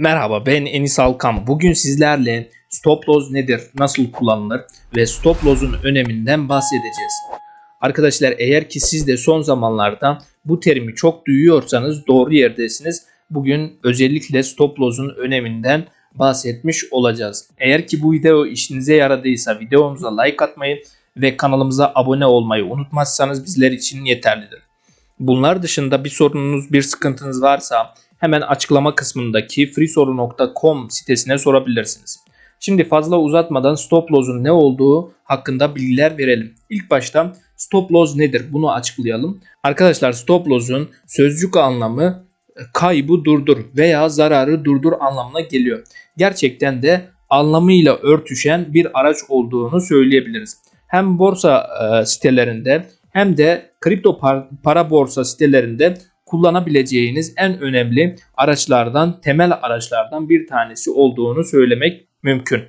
Merhaba ben Enis Alkan. Bugün sizlerle stop loss nedir, nasıl kullanılır ve stop loss'un öneminden bahsedeceğiz. Arkadaşlar eğer ki siz de son zamanlarda bu terimi çok duyuyorsanız doğru yerdesiniz. Bugün özellikle stop loss'un öneminden bahsetmiş olacağız. Eğer ki bu video işinize yaradıysa videomuza like atmayı ve kanalımıza abone olmayı unutmazsanız bizler için yeterlidir. Bunlar dışında bir sorununuz, bir sıkıntınız varsa hemen açıklama kısmındaki freesoru.com sitesine sorabilirsiniz. Şimdi fazla uzatmadan stop loss'un ne olduğu hakkında bilgiler verelim. İlk başta stop loss nedir? Bunu açıklayalım. Arkadaşlar stop loss'un sözcük anlamı e, kaybı durdur veya zararı durdur anlamına geliyor. Gerçekten de anlamıyla örtüşen bir araç olduğunu söyleyebiliriz. Hem borsa e, sitelerinde hem de kripto par- para borsa sitelerinde kullanabileceğiniz en önemli araçlardan, temel araçlardan bir tanesi olduğunu söylemek mümkün.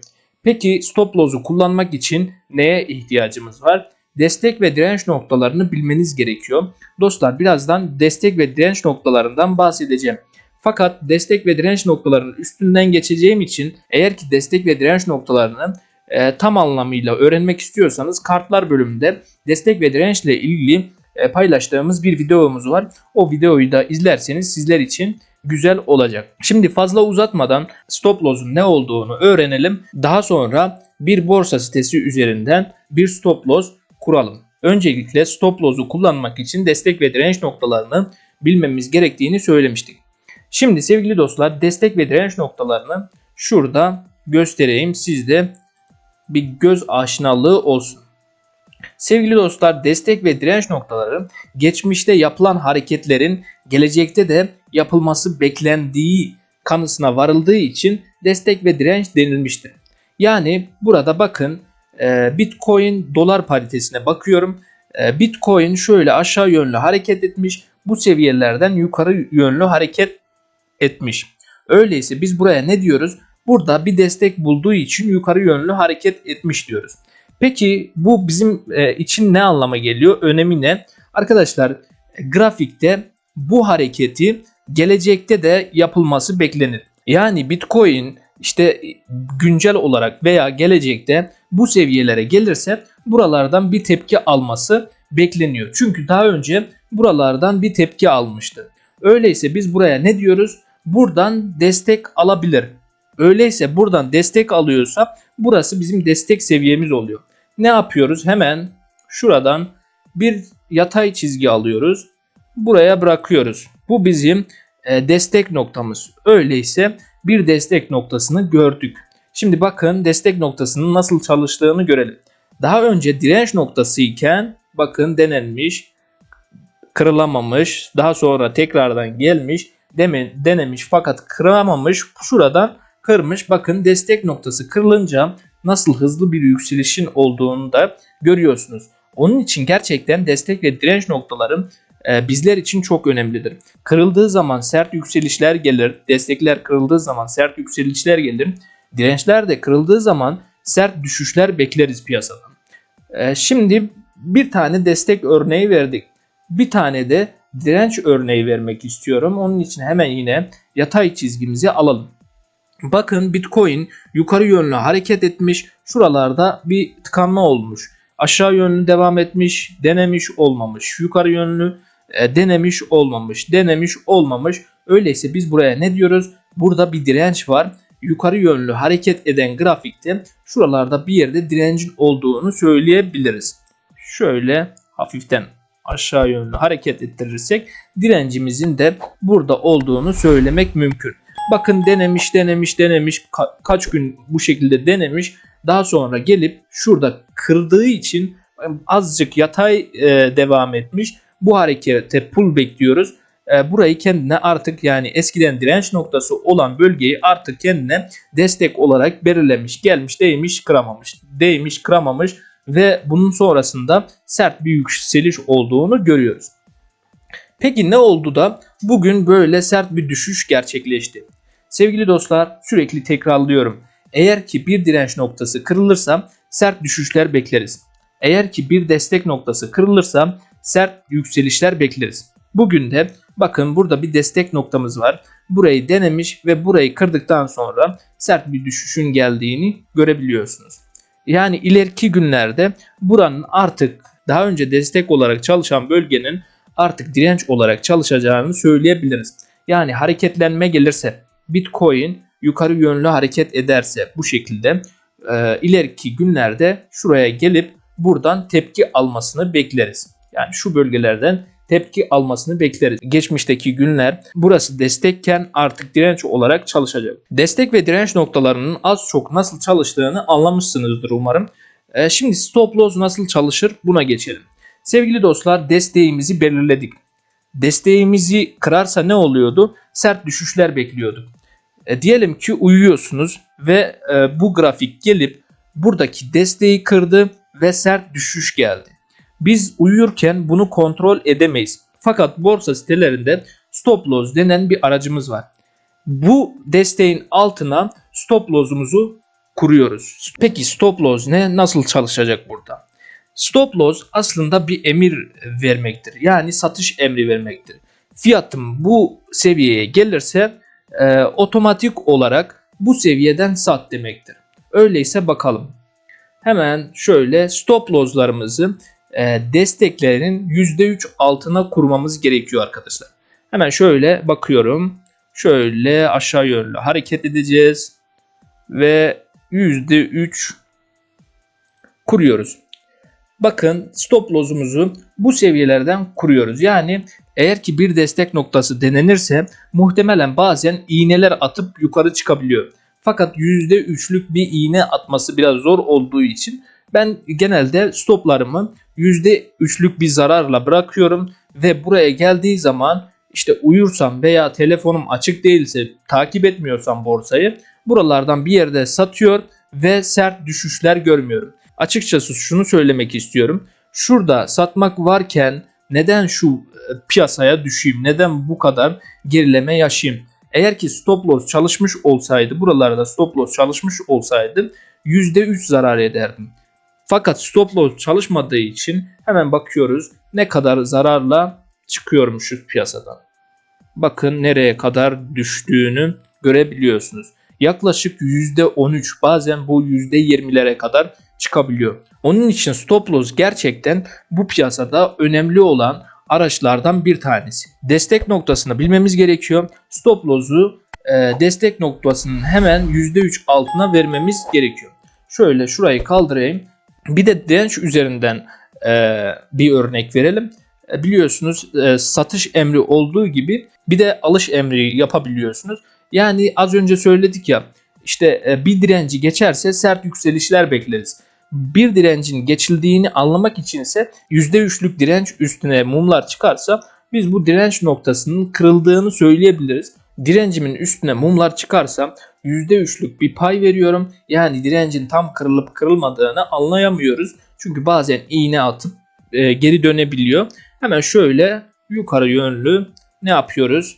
Peki stop loss'u kullanmak için neye ihtiyacımız var? Destek ve direnç noktalarını bilmeniz gerekiyor. Dostlar birazdan destek ve direnç noktalarından bahsedeceğim. Fakat destek ve direnç noktalarının üstünden geçeceğim için eğer ki destek ve direnç noktalarını e, tam anlamıyla öğrenmek istiyorsanız kartlar bölümünde destek ve dirençle ilgili paylaştığımız bir videomuz var. O videoyu da izlerseniz sizler için güzel olacak. Şimdi fazla uzatmadan stop loss'un ne olduğunu öğrenelim. Daha sonra bir borsa sitesi üzerinden bir stop loss kuralım. Öncelikle stop loss'u kullanmak için destek ve direnç noktalarını bilmemiz gerektiğini söylemiştik. Şimdi sevgili dostlar destek ve direnç noktalarını şurada göstereyim. Sizde bir göz aşinalığı olsun. Sevgili dostlar destek ve direnç noktaları geçmişte yapılan hareketlerin gelecekte de yapılması beklendiği kanısına varıldığı için destek ve direnç denilmiştir. Yani burada bakın e, Bitcoin dolar paritesine bakıyorum. E, Bitcoin şöyle aşağı yönlü hareket etmiş. Bu seviyelerden yukarı yönlü hareket etmiş. Öyleyse biz buraya ne diyoruz? Burada bir destek bulduğu için yukarı yönlü hareket etmiş diyoruz. Peki bu bizim e, için ne anlama geliyor? Önemi ne? Arkadaşlar grafikte bu hareketi gelecekte de yapılması beklenir. Yani Bitcoin işte güncel olarak veya gelecekte bu seviyelere gelirse buralardan bir tepki alması bekleniyor. Çünkü daha önce buralardan bir tepki almıştı. Öyleyse biz buraya ne diyoruz? Buradan destek alabilir. Öyleyse buradan destek alıyorsa burası bizim destek seviyemiz oluyor. Ne yapıyoruz? Hemen şuradan bir yatay çizgi alıyoruz. Buraya bırakıyoruz. Bu bizim e, destek noktamız. Öyleyse bir destek noktasını gördük. Şimdi bakın destek noktasının nasıl çalıştığını görelim. Daha önce direnç noktası iken bakın denenmiş, kırılamamış, daha sonra tekrardan gelmiş, denemiş fakat kırılamamış. Şuradan kırmış. Bakın destek noktası kırılınca nasıl hızlı bir yükselişin olduğunu da görüyorsunuz. Onun için gerçekten destek ve direnç noktaları e, bizler için çok önemlidir. Kırıldığı zaman sert yükselişler gelir, destekler kırıldığı zaman sert yükselişler gelir. Dirençler de kırıldığı zaman sert düşüşler bekleriz piyasadan. E, şimdi bir tane destek örneği verdik. Bir tane de direnç örneği vermek istiyorum. Onun için hemen yine yatay çizgimizi alalım. Bakın Bitcoin yukarı yönlü hareket etmiş. Şuralarda bir tıkanma olmuş. Aşağı yönlü devam etmiş, denemiş olmamış. Yukarı yönlü e, denemiş olmamış, denemiş olmamış. Öyleyse biz buraya ne diyoruz? Burada bir direnç var. Yukarı yönlü hareket eden grafikte şuralarda bir yerde direncin olduğunu söyleyebiliriz. Şöyle hafiften aşağı yönlü hareket ettirirsek direncimizin de burada olduğunu söylemek mümkün. Bakın denemiş denemiş denemiş ka- kaç gün bu şekilde denemiş. Daha sonra gelip şurada kırdığı için azıcık yatay e, devam etmiş. Bu harekete pull bekliyoruz. E, burayı kendine artık yani eskiden direnç noktası olan bölgeyi artık kendine destek olarak belirlemiş. Gelmiş değmiş kıramamış. Değmiş kıramamış ve bunun sonrasında sert bir yükseliş olduğunu görüyoruz. Peki ne oldu da bugün böyle sert bir düşüş gerçekleşti? Sevgili dostlar sürekli tekrarlıyorum. Eğer ki bir direnç noktası kırılırsa sert düşüşler bekleriz. Eğer ki bir destek noktası kırılırsa sert yükselişler bekleriz. Bugün de bakın burada bir destek noktamız var. Burayı denemiş ve burayı kırdıktan sonra sert bir düşüşün geldiğini görebiliyorsunuz. Yani ileriki günlerde buranın artık daha önce destek olarak çalışan bölgenin artık direnç olarak çalışacağını söyleyebiliriz. Yani hareketlenme gelirse Bitcoin yukarı yönlü hareket ederse bu şekilde e, ileriki günlerde şuraya gelip buradan tepki almasını bekleriz. Yani şu bölgelerden tepki almasını bekleriz. Geçmişteki günler burası destekken artık direnç olarak çalışacak. Destek ve direnç noktalarının az çok nasıl çalıştığını anlamışsınızdır umarım. E, şimdi stop loss nasıl çalışır buna geçelim. Sevgili dostlar desteğimizi belirledik. Desteğimizi kırarsa ne oluyordu? Sert düşüşler bekliyorduk. E, diyelim ki uyuyorsunuz ve e, bu grafik gelip buradaki desteği kırdı ve sert düşüş geldi. Biz uyurken bunu kontrol edemeyiz. Fakat borsa sitelerinde stop loss denen bir aracımız var. Bu desteğin altına stop loss'umuzu kuruyoruz. Peki stop loss ne? Nasıl çalışacak burada? Stop loss aslında bir emir vermektir. Yani satış emri vermektir. Fiyatım bu seviyeye gelirse e, otomatik olarak bu seviyeden sat demektir. Öyleyse bakalım. Hemen şöyle stop loss'larımızı e, desteklerinin %3 altına kurmamız gerekiyor arkadaşlar. Hemen şöyle bakıyorum. Şöyle aşağı yönlü hareket edeceğiz. Ve %3 kuruyoruz. Bakın stop loss'umuzu bu seviyelerden kuruyoruz. Yani eğer ki bir destek noktası denenirse muhtemelen bazen iğneler atıp yukarı çıkabiliyor. Fakat %3'lük bir iğne atması biraz zor olduğu için ben genelde stoplarımı %3'lük bir zararla bırakıyorum ve buraya geldiği zaman işte uyursam veya telefonum açık değilse takip etmiyorsam borsayı buralardan bir yerde satıyor ve sert düşüşler görmüyorum. Açıkçası şunu söylemek istiyorum. Şurada satmak varken neden şu e, piyasaya düşeyim? Neden bu kadar gerileme yaşayayım? Eğer ki stop loss çalışmış olsaydı, buralarda stop loss çalışmış olsaydı %3 zarar ederdim. Fakat stop loss çalışmadığı için hemen bakıyoruz ne kadar zararla çıkıyormuşuz piyasadan. Bakın nereye kadar düştüğünü görebiliyorsunuz. Yaklaşık %13 bazen bu %20'lere kadar çıkabiliyor. Onun için stop loss gerçekten bu piyasada önemli olan araçlardan bir tanesi. Destek noktasını bilmemiz gerekiyor. Stop loss'u e, destek noktasının hemen %3 altına vermemiz gerekiyor. Şöyle şurayı kaldırayım. Bir de direnç üzerinden e, bir örnek verelim. E, biliyorsunuz e, satış emri olduğu gibi bir de alış emri yapabiliyorsunuz. Yani az önce söyledik ya işte e, bir direnci geçerse sert yükselişler bekleriz. Bir direncin geçildiğini anlamak için ise %3'lük direnç üstüne mumlar çıkarsa biz bu direnç noktasının kırıldığını söyleyebiliriz. Direncimin üstüne mumlar çıkarsa %3'lük bir pay veriyorum. Yani direncin tam kırılıp kırılmadığını anlayamıyoruz. Çünkü bazen iğne atıp e, geri dönebiliyor. Hemen şöyle yukarı yönlü ne yapıyoruz?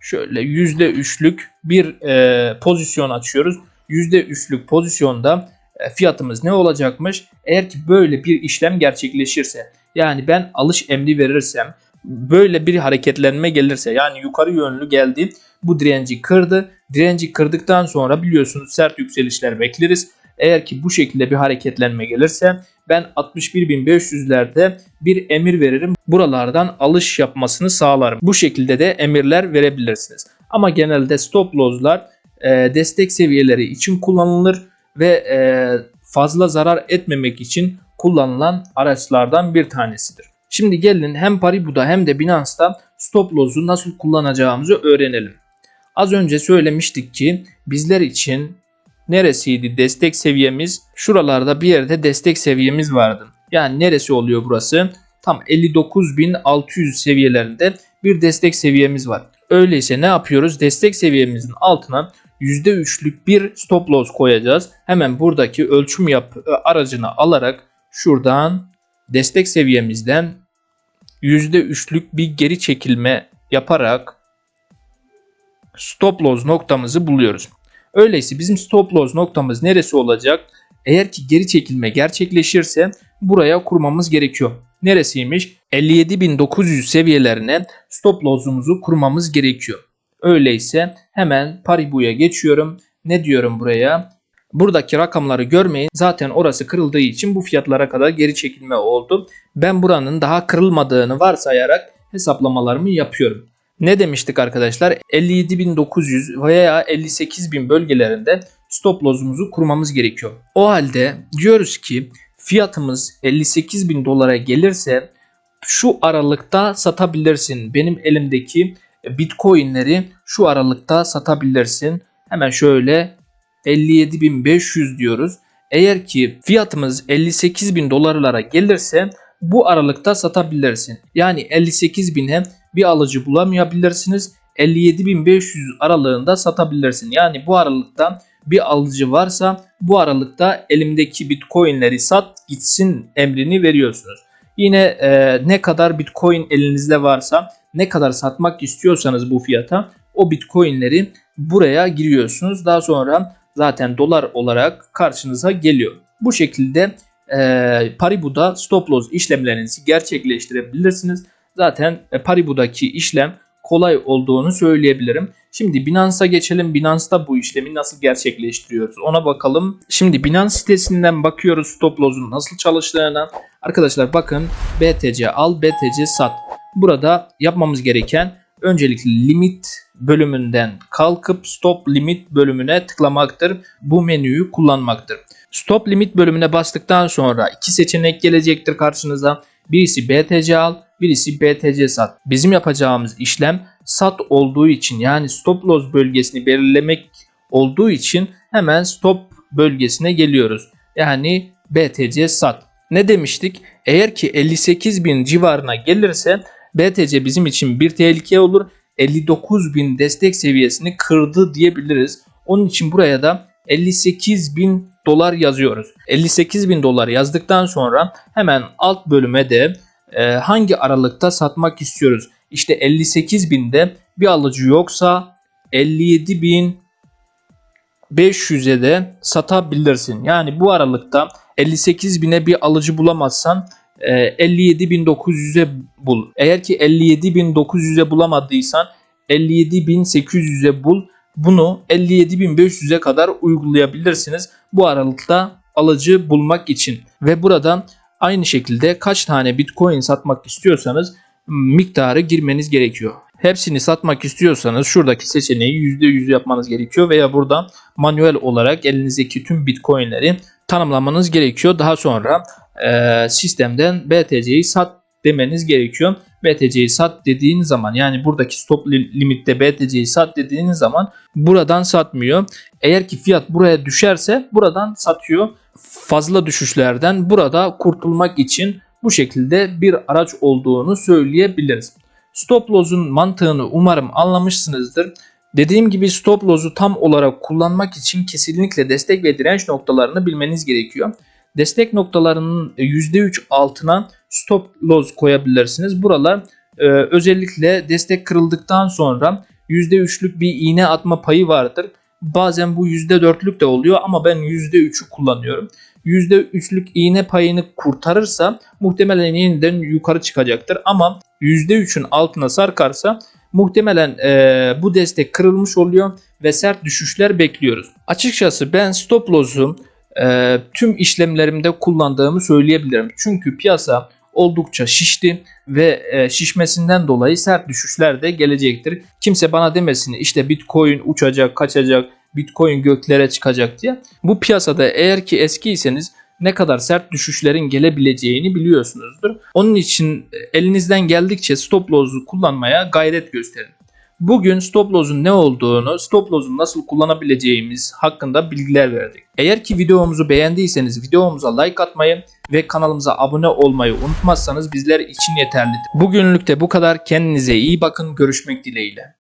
Şöyle %3'lük bir e, pozisyon açıyoruz. %3'lük pozisyonda fiyatımız ne olacakmış? Eğer ki böyle bir işlem gerçekleşirse yani ben alış emri verirsem böyle bir hareketlenme gelirse yani yukarı yönlü geldi bu direnci kırdı. Direnci kırdıktan sonra biliyorsunuz sert yükselişler bekleriz. Eğer ki bu şekilde bir hareketlenme gelirse ben 61.500'lerde bir emir veririm. Buralardan alış yapmasını sağlarım. Bu şekilde de emirler verebilirsiniz. Ama genelde stop loss'lar e, destek seviyeleri için kullanılır ve e, fazla zarar etmemek için kullanılan araçlardan bir tanesidir. Şimdi gelin hem Paribu'da hem de Binance'da stop loss'u nasıl kullanacağımızı öğrenelim. Az önce söylemiştik ki bizler için neresiydi destek seviyemiz? Şuralarda bir yerde destek seviyemiz vardı. Yani neresi oluyor burası? Tam 59.600 seviyelerinde bir destek seviyemiz var. Öyleyse ne yapıyoruz? Destek seviyemizin altına %3'lük bir stop loss koyacağız. Hemen buradaki ölçüm yap aracını alarak şuradan destek seviyemizden %3'lük bir geri çekilme yaparak stop loss noktamızı buluyoruz. Öyleyse bizim stop loss noktamız neresi olacak? Eğer ki geri çekilme gerçekleşirse buraya kurmamız gerekiyor. Neresiymiş? 57.900 seviyelerine stop loss'umuzu kurmamız gerekiyor. Öyleyse hemen Paribu'ya geçiyorum. Ne diyorum buraya? Buradaki rakamları görmeyin. Zaten orası kırıldığı için bu fiyatlara kadar geri çekilme oldu. Ben buranın daha kırılmadığını varsayarak hesaplamalarımı yapıyorum. Ne demiştik arkadaşlar? 57.900 veya 58.000 bölgelerinde stop loss'umuzu kurmamız gerekiyor. O halde diyoruz ki fiyatımız 58.000 dolara gelirse şu aralıkta satabilirsin. Benim elimdeki bitcoinleri şu aralıkta satabilirsin. Hemen şöyle 57.500 diyoruz. Eğer ki fiyatımız 58.000 dolarlara gelirse bu aralıkta satabilirsin. Yani 58.000'e bir alıcı bulamayabilirsiniz. 57.500 aralığında satabilirsin. Yani bu aralıkta bir alıcı varsa bu aralıkta elimdeki bitcoinleri sat gitsin emrini veriyorsunuz. Yine e, ne kadar bitcoin elinizde varsa ne kadar satmak istiyorsanız bu fiyata o bitcoinleri buraya giriyorsunuz. Daha sonra zaten dolar olarak karşınıza geliyor. Bu şekilde e, Paribu'da stop loss işlemlerinizi gerçekleştirebilirsiniz. Zaten e, Paribu'daki işlem kolay olduğunu söyleyebilirim. Şimdi Binance'a geçelim. Binance'da bu işlemi nasıl gerçekleştiriyoruz ona bakalım. Şimdi Binance sitesinden bakıyoruz stop loss'un nasıl çalıştığına. Arkadaşlar bakın BTC al, BTC sat. Burada yapmamız gereken öncelikle limit bölümünden kalkıp stop limit bölümüne tıklamaktır. Bu menüyü kullanmaktır. Stop limit bölümüne bastıktan sonra iki seçenek gelecektir karşınıza. Birisi BTC al, birisi BTC sat. Bizim yapacağımız işlem sat olduğu için yani stop loss bölgesini belirlemek olduğu için hemen stop bölgesine geliyoruz. Yani BTC sat. Ne demiştik? Eğer ki 58.000 civarına gelirse BTC bizim için bir tehlike olur. 59.000 destek seviyesini kırdı diyebiliriz. Onun için buraya da 58.000 dolar yazıyoruz. 58.000 dolar yazdıktan sonra hemen alt bölüme de e, hangi aralıkta satmak istiyoruz. İşte 58.000'de bir alıcı yoksa 57.500'e de satabilirsin. Yani bu aralıkta 58.000'e bir alıcı bulamazsan 57.900'e bul. Eğer ki 57.900'e bulamadıysan 57.800'e bul. Bunu 57.500'e kadar uygulayabilirsiniz. Bu aralıkta alıcı bulmak için. Ve buradan aynı şekilde kaç tane bitcoin satmak istiyorsanız miktarı girmeniz gerekiyor. Hepsini satmak istiyorsanız şuradaki seçeneği %100 yapmanız gerekiyor veya burada manuel olarak elinizdeki tüm bitcoinleri tanımlamanız gerekiyor. Daha sonra e, sistemden BTC'yi sat demeniz gerekiyor. BTC'yi sat dediğiniz zaman yani buradaki stop limitte BTC'yi sat dediğiniz zaman buradan satmıyor. Eğer ki fiyat buraya düşerse buradan satıyor. Fazla düşüşlerden burada kurtulmak için bu şekilde bir araç olduğunu söyleyebiliriz. Stop loss'un mantığını umarım anlamışsınızdır. Dediğim gibi stop loss'u tam olarak kullanmak için kesinlikle destek ve direnç noktalarını bilmeniz gerekiyor. Destek noktalarının %3 altına stop loss koyabilirsiniz. Buralar e, özellikle destek kırıldıktan sonra %3'lük bir iğne atma payı vardır. Bazen bu %4'lük de oluyor ama ben %3'ü kullanıyorum. %3'lük iğne payını kurtarırsa muhtemelen yeniden yukarı çıkacaktır. Ama %3'ün altına sarkarsa muhtemelen e, bu destek kırılmış oluyor ve sert düşüşler bekliyoruz. Açıkçası ben stop loss'u e, tüm işlemlerimde kullandığımı söyleyebilirim. Çünkü piyasa oldukça şişti ve e, şişmesinden dolayı sert düşüşler de gelecektir. Kimse bana demesin işte Bitcoin uçacak, kaçacak, Bitcoin göklere çıkacak diye. Bu piyasada eğer ki eskiyseniz ne kadar sert düşüşlerin gelebileceğini biliyorsunuzdur. Onun için elinizden geldikçe stop loss'u kullanmaya gayret gösterin. Bugün stop loss'un ne olduğunu, stop loss'u nasıl kullanabileceğimiz hakkında bilgiler verdik. Eğer ki videomuzu beğendiyseniz videomuza like atmayı ve kanalımıza abone olmayı unutmazsanız bizler için yeterlidir. Bugünlük de bu kadar. Kendinize iyi bakın. Görüşmek dileğiyle.